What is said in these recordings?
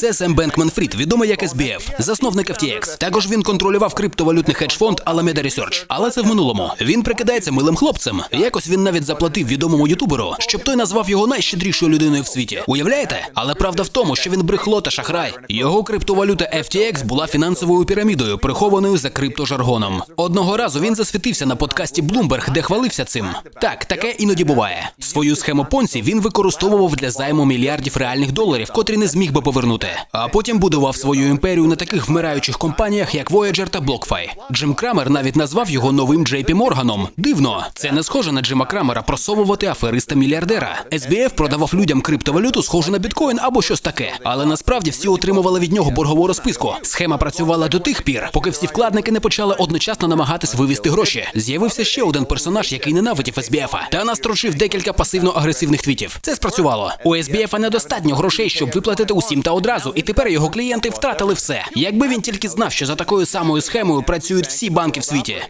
Це Сем Бенкман Фрід, відомий як SBF, засновник FTX. Також він контролював криптовалютний хедж-фонд Alameda Research. Але це в минулому. Він прикидається милим хлопцем. Якось він навіть заплатив відомому ютуберу, щоб той назвав його найщедрішою людиною в світі. Уявляєте? Але правда в тому, що він брехло та шахрай. Його криптовалюта FTX була фінансовою пірамідою, прихованою за криптожаргоном. Одного разу він засвітився на подкасті Bloomberg, де хвалився цим. Так, таке іноді буває. Свою схему Понці він використовував для займу мільярдів реальних доларів, котрі не зміг би повернути. А потім будував свою імперію на таких вмираючих компаніях, як Voyager та BlockFi. Джим Крамер навіть назвав його новим Джейпі Морганом. Дивно, це не схоже на Джима Крамера просовувати афериста мільярдера. SBF продавав людям криптовалюту, схожу на біткоін або щось таке. Але насправді всі отримували від нього боргову розписку. Схема працювала до тих пір, поки всі вкладники не почали одночасно намагатись вивести гроші. З'явився ще один персонаж, який ненавидів SBF, та настрочив декілька пасивно-агресивних твітів. Це спрацювало. У SBF недостатньо грошей, щоб виплатити усім та одразу, і тепер його клієнти втратили все. Якби він тільки знав, що за такою самою схемою працюють всі банки в світі.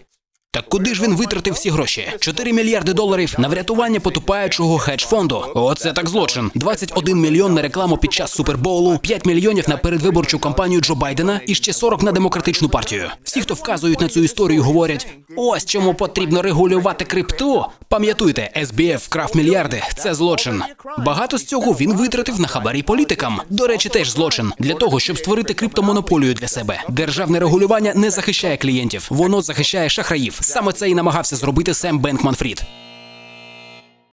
Так куди ж він витратив всі гроші? 4 мільярди доларів на врятування потупаючого хедж-фонду. Оце так злочин. 21 мільйон на рекламу під час супербоулу, 5 мільйонів на передвиборчу кампанію Джо Байдена і ще 40 на демократичну партію. Всі, хто вказують на цю історію, говорять: ось чому потрібно регулювати крипту. Пам'ятуйте, SBF вкрав мільярди. Це злочин. Багато з цього він витратив на хабарі політикам. До речі, теж злочин для того, щоб створити криптомонополію для себе. Державне регулювання не захищає клієнтів, воно захищає шахраїв. Саме це і намагався зробити Сем Бенкман Фрід.